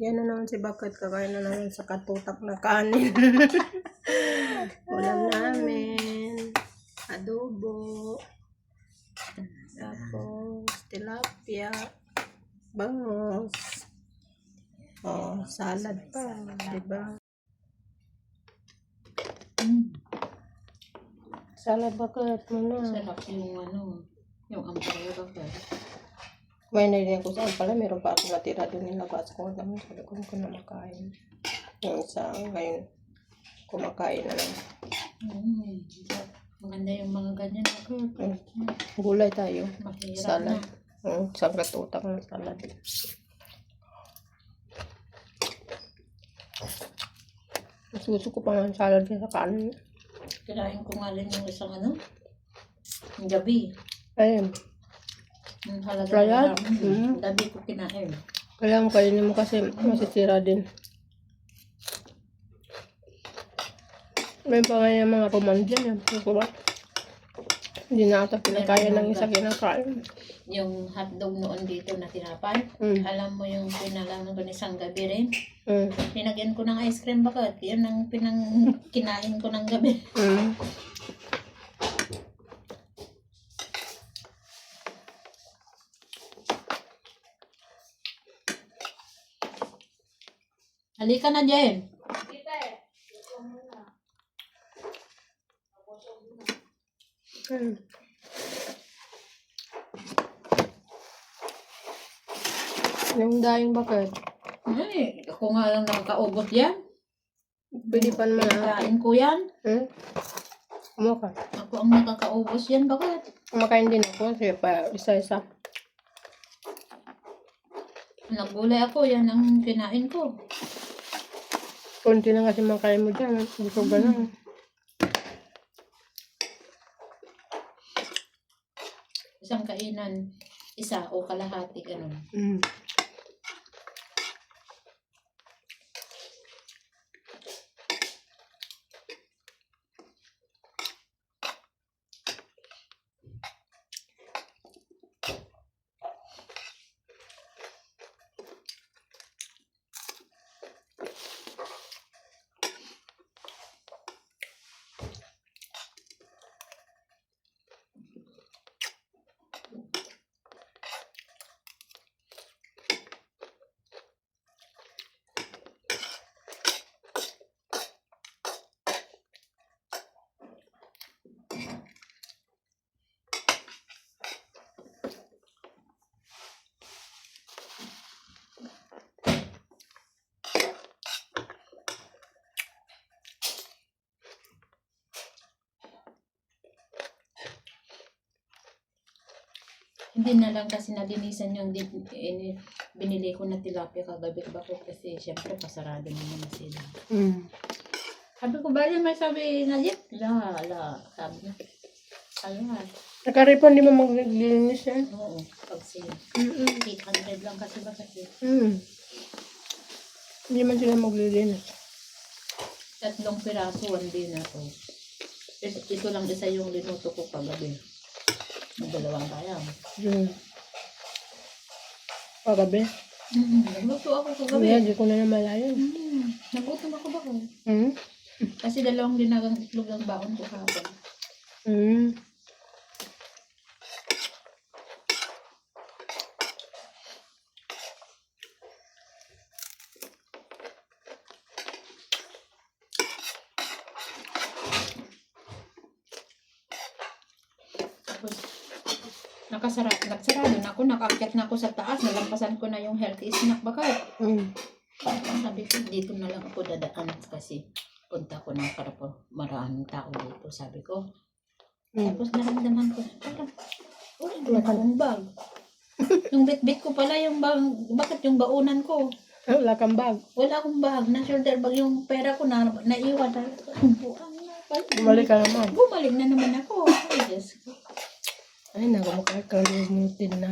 Yan na naman si Bakit. Kakain na naman sa katutak na kanin. Ulam namin. Adobo. Tapos, tilapia. Bangos. Oh, salad pa. Diba? Mm. Salad bakit mo na. Sarap yung ano, yung ampalaya ba ba? May narinig ko saan pala, meron pa ako natira doon nilabas ko naman. Sabi ko, ko na makain. Yung isa, ngayon, kumakain na lang. Mm. Maganda yung mga ganyan. Mm. Gulay tayo. mahirap Salad. na. Mm, isang katutak na salad. Nasuso ko pa ng salad sa kanin. Kinain ko nga rin yung isang ano, yung gabi. Ayun. Halaga na- Mm. Mm. Gabi ko kinain. Kaya mo kainin mo kasi masisira din. May pa nga yung mga roman dyan. Yung diba? Hindi na ata pinakaya ng isa kinakain. Yung hotdog noon dito na tinapay. Mm. Alam mo yung pinalaman ko isang gabi rin. Mm. Pinagyan ko ng ice cream bakit? Yun ang pinang kinain ko ng gabi. Mm. Halika na, Jen. Mm. Yung daing bakit? Ay, ako nga lang nakakaubot yan. Pwede pa naman na. Kain ko yan. Hmm? Ano ka? Ako ang nakakaubos yan. Bakit? Kumakain din ako. Sige pa, isa-isa. Naggulay ako. Yan ang kinain ko. Konti na kasi makain mo dyan. Busog ka na. Isang kainan. Isa o kalahati. Ganun. Mm. Hindi na lang kasi nadinisan yung din, eh, binili ko na tilapia kagabi ba ko kasi syempre pasarado naman na sila. Mm. Sabi ko ba may sabi na jet? La, la. Sabi na. Ala. Nakaripon di mo maglilinis yan. Oo. Pag sila. Mm. 800 lang kasi ba kasi. Mm. Hindi man sila maglilinis. Tatlong piraso, one day na to. Ito, lang isa yung linuto ko kagabi. Dalawang kayang. Mm. Pagabi. Mm, nagluto ako kagabi. Kaya di ko na namalayan. Mm, nagutom ako ba ko? Mm. Kasi dalawang dinagang itlog ang baon ko kahapon. Mm. Nakasara, nagsarado na ako, nakakyat na ako sa taas, nalampasan ko na yung healthy snack bakit? Mm. Sabi ko, dito na lang ako dadaan kasi punta ko ng para po maraming tao dito, sabi ko. Mm. Tapos naramdaman ko, parang, wala naman akong bag. yung bit-bit ko pala yung bag, bakit yung baunan ko? Ah, Wala kang bag. Wala akong bag, na shoulder bag yung pera ko na naiwan. Na. Bumalik ka naman. Bumalik na naman ako. Ay, Diyos ko. Ay, naku, makakalimutin na.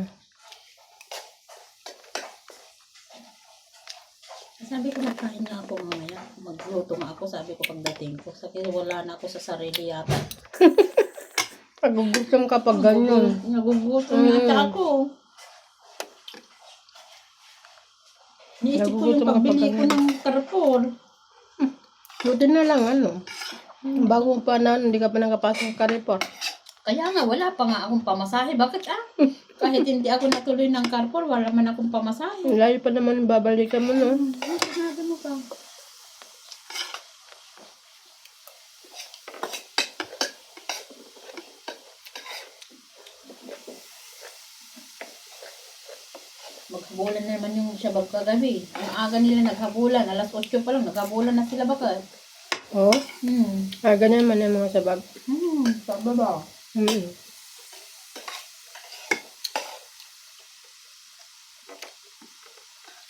Sabi ko, nakain na ako mamaya. Magluto nga ako, sabi ko pagdating ko. Sabi ko, wala na ako sa sarili yata. Pagugutom ka pag ganyan. Nagugutom Mm. yata ako. Ni Naisip ko yung Nagugutom pagbili ko ng karpor. Buti na lang, ano. Bago pa na, hindi ka pa nakapasok ka report. Kaya nga, wala pa nga akong pamasahe. Bakit ah? Kahit hindi ako natuloy ng karpor, wala man akong pamasahe. Layo pa naman babalikan mo, no? Ano mo ba? Maghabulan na naman yung shabab kagabi. Ang aga nila naghabulan. Alas 8 pa lang, naghabulan na sila baka. Oo. Hmm. Ah, ganyan man yung mga sabag. Hmm, sabi ba? Hmm.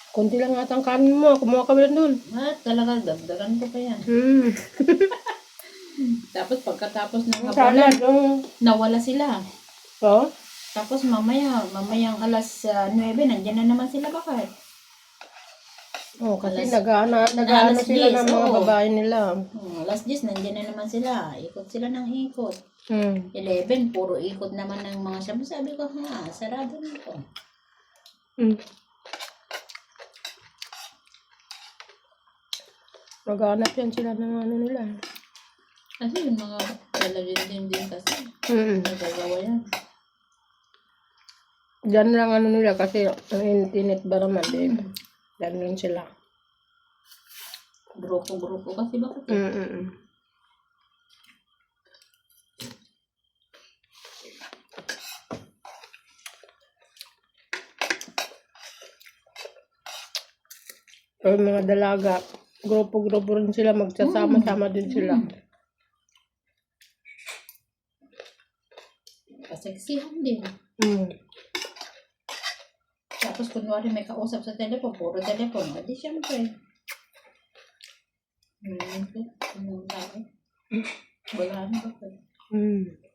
Kunti lang atang kanin mo. Kumuha ka rin dun. Ah, talaga, dagdagan ko pa yan. Hmm. Tapos pagkatapos ng habulan, yung... nawala sila. Oo. Tapos mamaya, mamayang alas ah, 9, nandiyan na naman sila bakit? Oh, kasi nag-ano, alas sila 10, ng mga oo. babae nila. Hmm, alas 10, nandiyan na naman sila. Ikot sila ng ikot. Hmm. 11, puro ikot naman ng mga sabi. Sabi ko, ha, sarado na ito. Hmm. Maghanap yan sila ng ano nila. Kasi yung mga talagang din din kasi, Hmm. nagagawa yan. Diyan lang ano nila kasi ang init ba naman din. Diyan lang sila. Grupo-grupo kasi bakit? eh? Yung mga dalaga, grupo-grupo rin sila, magsasama-sama din sila. Kaseksihan din. Mm. Tapos kunwari may kausap sa telepon, puro telepon. Adi syempre. Hmm, ano tao? Wala na ba? Mm.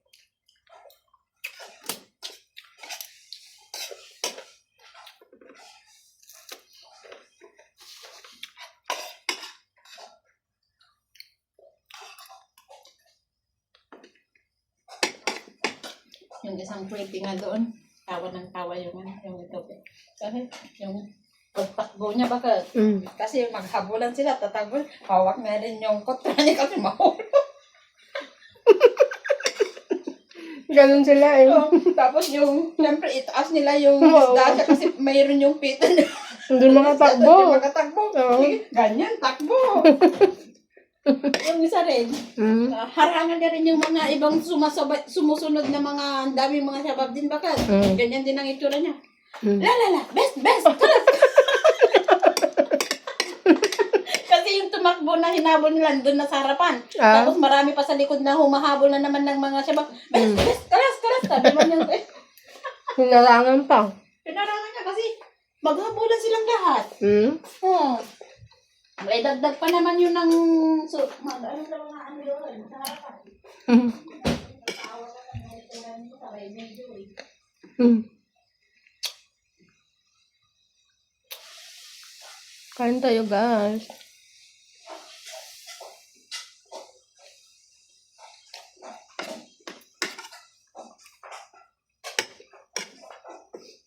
Isang creepy nga doon, tawa ng tawa yung ano, yung ito. Kasi yung pagtakbo niya baka Mm. kasi maghabulan sila, tatakbo, hawak na rin yung kotra niya kasi mahulog. Ganun sila eh. Tapos yung, siyempre itaas nila yung Oo. isda siya kasi mayroon yung pita niya. Hindi mga takbo. Magkatakbo. Oo. Sige, ganyan, takbo. yung isa rin, Mm. uh, harangan na rin yung mga ibang sumasabay, sumusunod na mga, ang daming mga sabab din bakit. Mm. Ganyan din ang itsura niya. Mm. La la la, best, best. Kasi yung tumakbo na hinabol nila doon na sa harapan. Ah. Tapos marami pa sa likod na humahabol na naman ng mga sabab. Best, Mm. best, kalas, kalas. Sabi man yung, eh, Hinarangan pa. pinarangan niya kasi maghabulan silang lahat. Mm. Hmm. May dagdag pa naman yun ng, so, mag, ano sa mga ano yun, sa harapan. Mm. Eh. Mm. Kain tayo guys.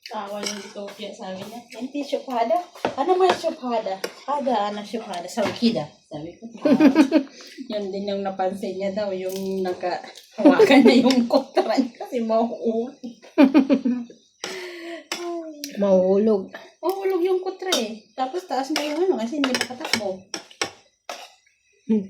Tawa yung Ethiopia, sabi niya. Hindi syupada. Ano may syupada? Ada, ano syupada? Sa Ukida. Sabi ko. Ah, yun din yung napansin niya daw, yung nakahawakan niya yung kontra niya kasi mauuwi. Mahulog. Mahulog yung kutra eh. Tapos taas na yung ano kasi hindi makatakbo. Hmm.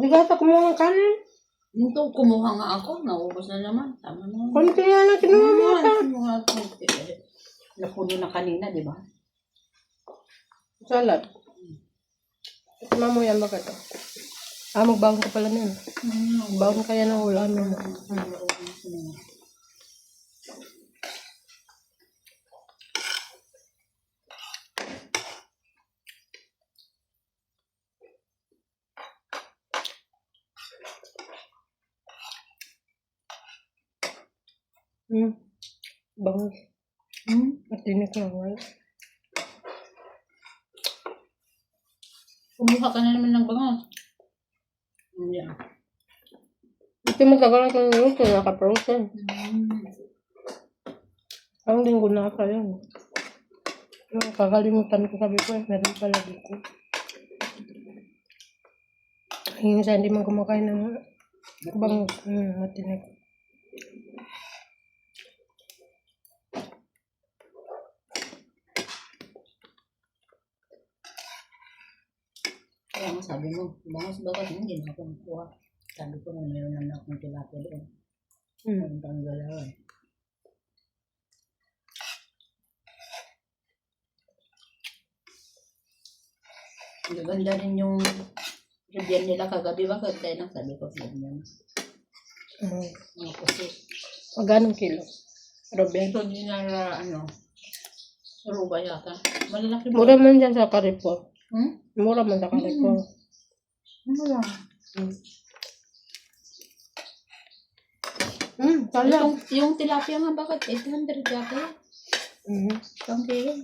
Di ba ata kumuha ng kanin? Ito, kumuha nga ako. Naubos na naman. Tama na. Konti nga lang kinuha mo ata. Kumuha ako. Eh, Napuno na kanina, di ba? Salad. Tima mo yan ba ito? Ah, magbaon ka pala nun. Mm. Baon kaya ng ulam yun. Hmm. Bangus. Hmm? At tinik lang. wala. Kumuha ka na naman ng bango. Yeah. Ito matagal na kang yun, kaya naka-frozen. Mm. Ang linggo na pa yun. Yung kakalimutan ko sabi ko, eh, meron pala dito. Isa hindi man kumakain ng bangus. Hmm, matinik. Kaya nga sabi mo, bangus bakit hindi na ako nakuha. Sabi ko na naman akong tilapia doon. Hmm. Ang tanggalawan. Ganda rin yung review nila kagabi. Bakit tayo lang sabi ko ganyan. Hmm. Mga kasi Magkano kilo? Robin. ito din na ano, ruba yata. Malalaki ba? Mura man dyan sa Carrefour. Hmm? Mura man sa Carrefour. Ano lang? Hmm. Hmm, tala. Yung, yung tilapia nga bakit 800 yata? Hmm. Isang kilo.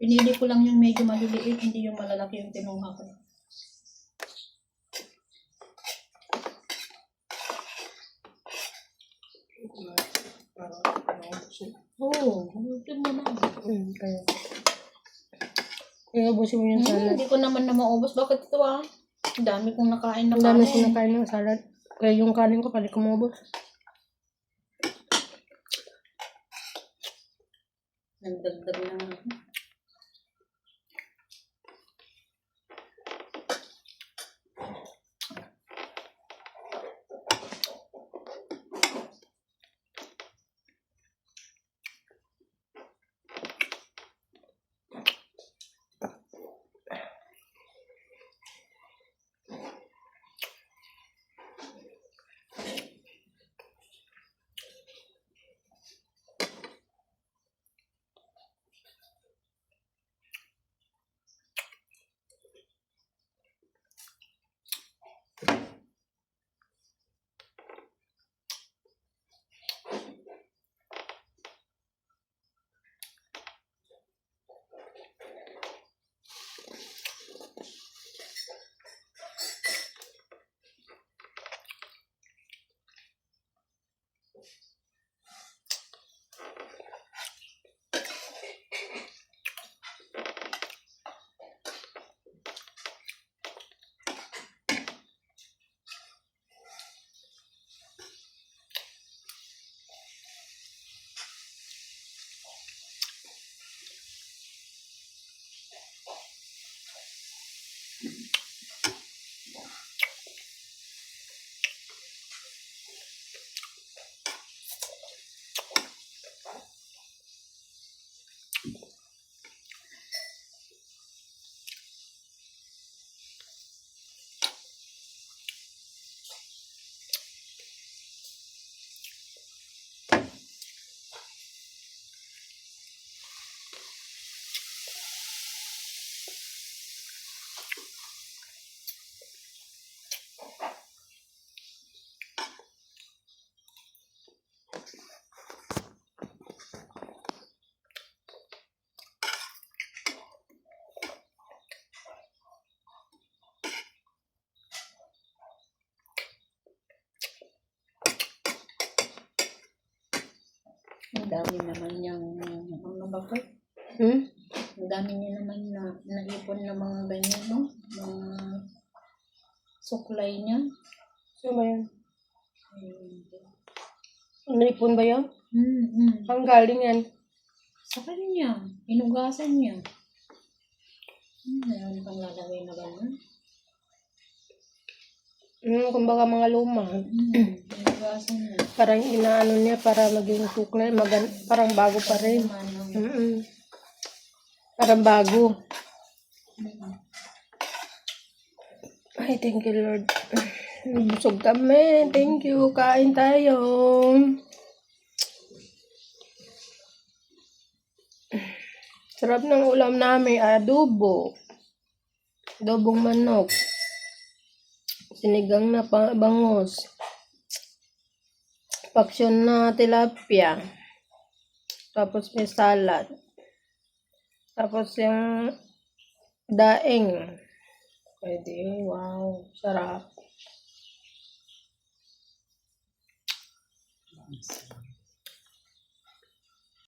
Pinili ko lang yung medyo maliliit, hindi yung malalaki yung tinuha ko. Oo, oh, mo na. Hmm, kaya. Kaya ubusin mo yung Hmm, salad. hindi ko naman na maubos. Bakit ito ah? Dami kong nakain na Ang dami kanin. sinakain ng salad. Kaya yung kanin ko, kali ko maubos. Nagdagdag na dami naman niyang, ano ba ko? Hmm? Ang dami niya naman na naipon na mga ganyan, no? Mga suklay niya. Sino ba yan? Naipon ba yan? Hmm, hmm. Ang galing yan. Sa kanya, inugasan niya. Hmm, meron pang lalagay na gano'n. Mm, kumbaga mga luma. Mo. Parang inaano niya para maging sukle, magan parang bago pa rin. Manong. Mm-mm. Parang bago. Ay, thank you, Lord. Busog kami. Thank you. Kain tayo. Sarap ng ulam namin. Adobo. Adobong manok. Sinigang na bangos. Paksyon na tilapia. Tapos may salad. Tapos yung daing. Pwede. Wow. Sarap.